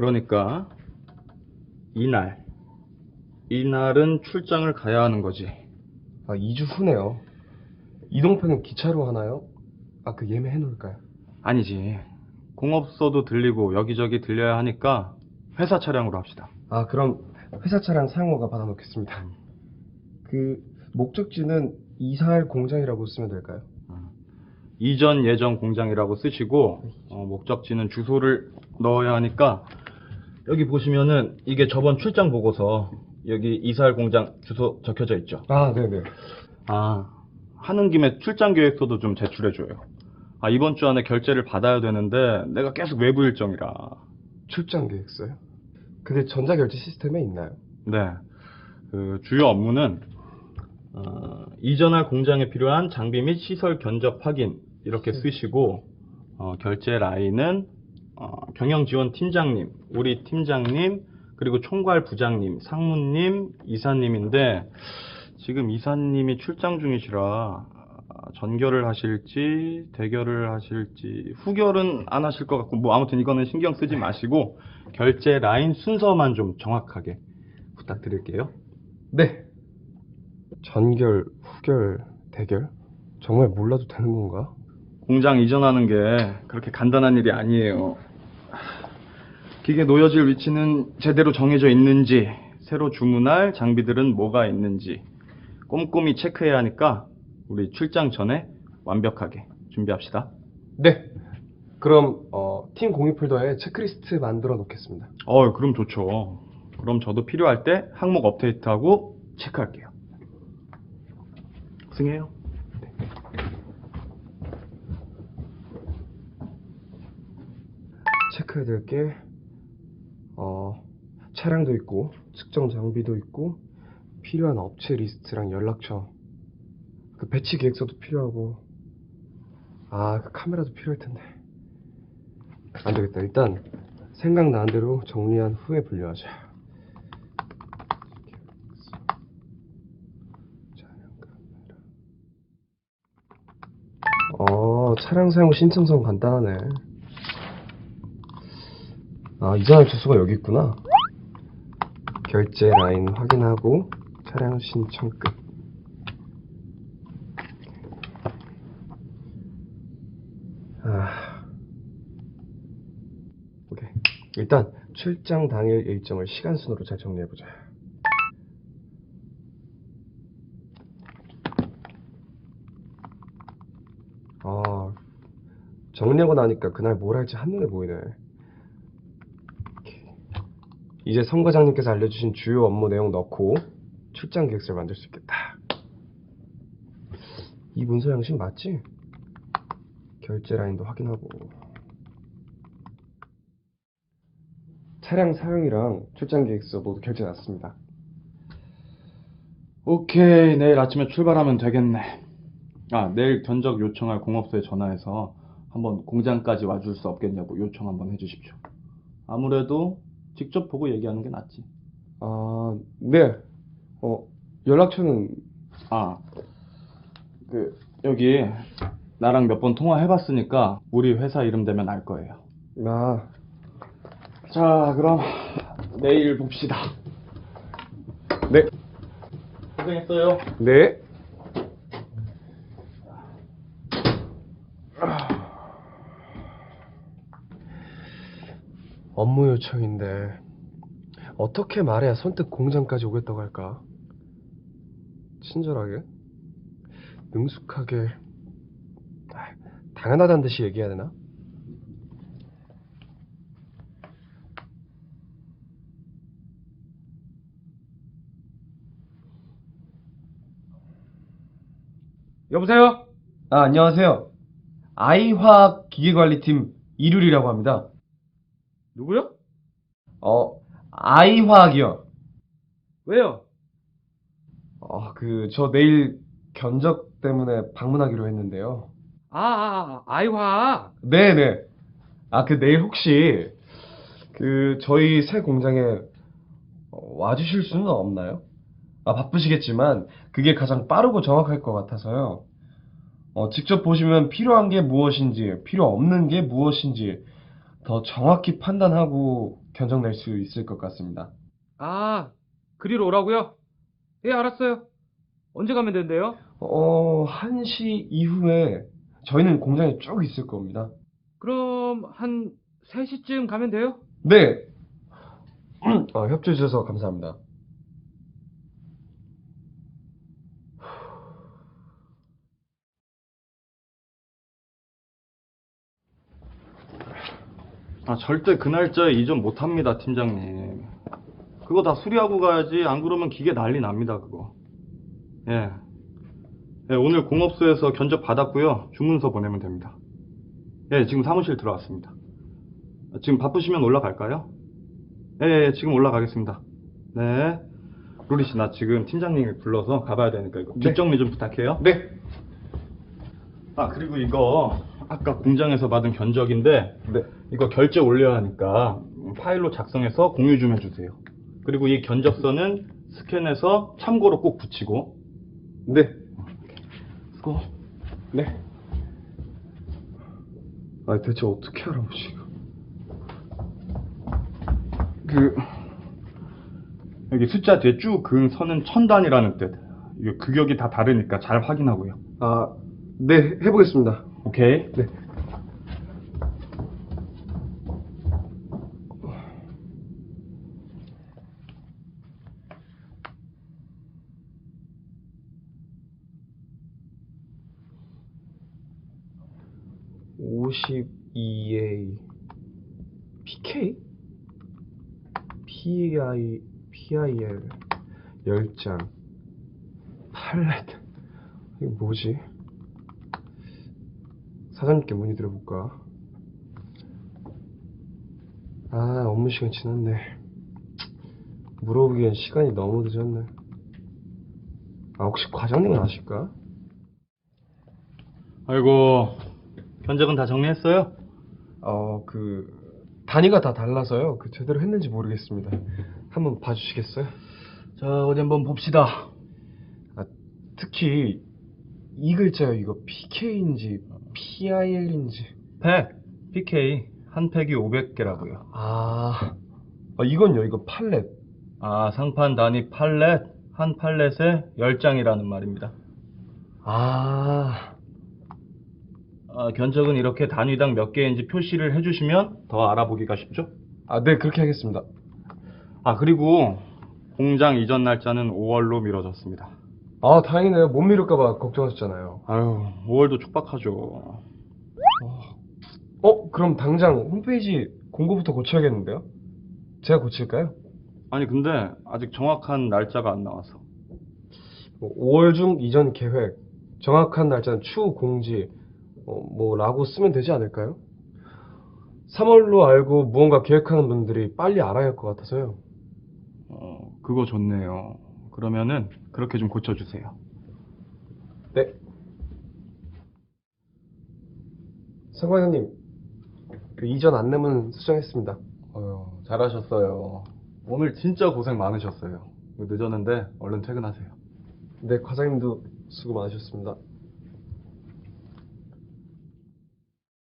그러니까 이날 이날은 출장을 가야 하는 거지. 아, 2주 후네요. 이동표는 기차로 하나요? 아, 그 예매해 놓을까요? 아니지. 공업소도 들리고 여기저기 들려야 하니까 회사 차량으로 합시다. 아, 그럼 회사 차량 사용료가 받아놓겠습니다. 그 목적지는 이사할 공장이라고 쓰면 될까요? 이전 예정 공장이라고 쓰시고 어, 목적지는 주소를 넣어야 하니까 여기 보시면은 이게 저번 출장 보고서 여기 이사할 공장 주소 적혀져 있죠. 아, 네네. 아 하는 김에 출장 계획서도 좀 제출해 줘요. 아 이번 주 안에 결제를 받아야 되는데 내가 계속 외부 일정이라. 출장 계획서요? 그게 전자결제 시스템에 있나요? 네. 그 주요 업무는 어, 이전할 공장에 필요한 장비 및 시설 견적 확인 이렇게 쓰시고 어, 결제 라인은 어, 경영 지원 팀장님, 우리 팀장님 그리고 총괄 부장님, 상무님, 이사님인데 지금 이사님이 출장 중이시라 아, 전결을 하실지 대결을 하실지 후결은 안 하실 것 같고 뭐 아무튼 이거는 신경 쓰지 마시고 결제 라인 순서만 좀 정확하게 부탁드릴게요. 네. 전결, 후결, 대결? 정말 몰라도 되는 건가? 공장 이전하는 게 그렇게 간단한 일이 아니에요. 기계 놓여질 위치는 제대로 정해져 있는지, 새로 주문할 장비들은 뭐가 있는지 꼼꼼히 체크해야 하니까 우리 출장 전에 완벽하게 준비합시다. 네. 그럼 어, 팀 공유 폴더에 체크리스트 만들어 놓겠습니다. 어, 그럼 좋죠. 그럼 저도 필요할 때 항목 업데이트하고 체크할게요. 승해요. 체크해야 될 게, 어, 차량도 있고, 측정 장비도 있고, 필요한 업체 리스트랑 연락처, 그 배치 계획서도 필요하고, 아, 그 카메라도 필요할 텐데. 안 되겠다. 일단, 생각나는 대로 정리한 후에 분류하자. 어, 차량 사용 신청서는 간단하네. 아, 이전할 주소가 여기 있구나. 결제 라인 확인하고 차량 신청 끝. 아. 오케이. 일단 출장 당일 일정을 시간 순으로 잘 정리해 보자. 아, 정리하고 나니까 그날 뭘 할지 한눈에 보이네. 이제 성 과장님께서 알려주신 주요 업무 내용 넣고 출장 계획서를 만들 수 있겠다. 이 문서 양식 맞지? 결제 라인도 확인하고 차량 사용이랑 출장 계획서 모두 결제 났습니다. 오케이, 내일 아침에 출발하면 되겠네. 아, 내일 견적 요청할 공업소에 전화해서 한번 공장까지 와줄 수 없겠냐고 요청 한번 해주십시오. 아무래도 직접 보고 얘기하는 게 낫지. 아, 네. 어, 연락처는 아, 그, 여기 나랑 몇 번 통화해봤으니까 우리 회사 이름 되면 알 거예요. 아, 자, 그럼 내일 봅시다. 네, 고생했어요. 네. 업무 요청인데 어떻게 말해야 선뜻 공장까지 오겠다고 할까? 친절하게, 능숙하게, 아, 당연하다는 듯이 얘기해야 되나? 여보세요? 아, 안녕하세요. 아이화학 기계관리팀 이룰이라고 합니다. 누구요? 어, 아이화학이요. 왜요? 어, 그, 저 내일 견적 때문에 방문하기로 했는데요. 아, 아, 아이화. 네네. 아, 그 내일 혹시, 그, 저희 새 공장에 어, 와주실 수는 없나요? 아, 바쁘시겠지만, 그게 가장 빠르고 정확할 것 같아서요. 어, 직접 보시면 필요한 게 무엇인지, 필요 없는 게 무엇인지, 더 정확히 판단하고 견적 낼 수 있을 것 같습니다. 아, 그리로 오라고요? 예, 알았어요. 언제 가면 된대요? 어, 1시 이후에 저희는 공장에 쭉 있을 겁니다. 그럼 한 3시쯤 가면 돼요? 네. 어, 협조해 주셔서 감사합니다. 아, 절대 그 날짜에 이전 못 합니다, 팀장님. 그거 다 수리하고 가야지. 안 그러면 기계 난리 납니다, 그거. 예. 예, 오늘 공업소에서 견적 받았고요. 주문서 보내면 됩니다. 예, 지금 사무실 들어왔습니다. 아, 지금 바쁘시면 올라갈까요? 예, 예, 지금 올라가겠습니다. 네. 루리 씨, 나 지금 팀장님이 불러서 가봐야 되니까 이거 네. 뒷정리 좀 부탁해요. 네. 아, 그리고 이거 아까 공장에서 받은 견적인데 네. 이거 결제 올려야 하니까 파일로 작성해서 공유 좀 해주세요. 그리고 이 견적서는 스캔해서 참고로 꼭 붙이고. 네. 수고. 네. 아, 대체 어떻게 알아보지, 이거? 그 여기 숫자 뒤에 쭉 그은 선은 천 단위라는 뜻. 이게 규격이 다 다르니까 잘 확인하고요. 아, 네, 해보겠습니다. 오케이. 네. (52A) PK? PI PIL 열장 팔렛 이게 뭐지? 사장님께 문의 드려볼까? 아, 업무 시간 지났네. 물어보기엔 시간이 너무 늦었네. 아, 혹시 과장님은 아실까? 아이고 견적은 다 정리했어요? 어, 그, 단위가 다 달라서요. 그, 제대로 했는지 모르겠습니다. 한번 봐주시겠어요? 자 어디 한번 봅시다. 아, 특히, 이 글자요. 이거 PK인지, PIL인지. 100 PK 한 팩이 500개라고요. 아, 아, 이건요. 이거 팔렛. 아, 상판 단위 팔렛, 한 팔렛에 10장이라는 말입니다. 아, 아, 견적은 이렇게 단위당 몇 개인지 표시를 해주시면 더 알아보기가 쉽죠? 아, 네, 그렇게 하겠습니다. 아, 그리고 공장 이전 날짜는 5월로 미뤄졌습니다. 아, 다행이네요. 못 미룰까봐 걱정하셨잖아요. 아유, 5월도 촉박하죠. 어, 그럼 당장 홈페이지 공고부터 고쳐야겠는데요? 제가 고칠까요? 아니, 근데 아직 정확한 날짜가 안 나와서. 뭐 5월 중 이전 계획, 정확한 날짜는 추후 공지, 어, 뭐 라고 쓰면 되지 않을까요? 3월로 알고 무언가 계획하는 분들이 빨리 알아야 할 것 같아서요. 어, 그거 좋네요. 그러면은 그렇게 좀 고쳐주세요. 네. 상관장님, 그 이전 안내문 수정했습니다. 어휴, 잘하셨어요. 오늘 진짜 고생 많으셨어요. 늦었는데 얼른 퇴근하세요. 네, 과장님도 수고 많으셨습니다.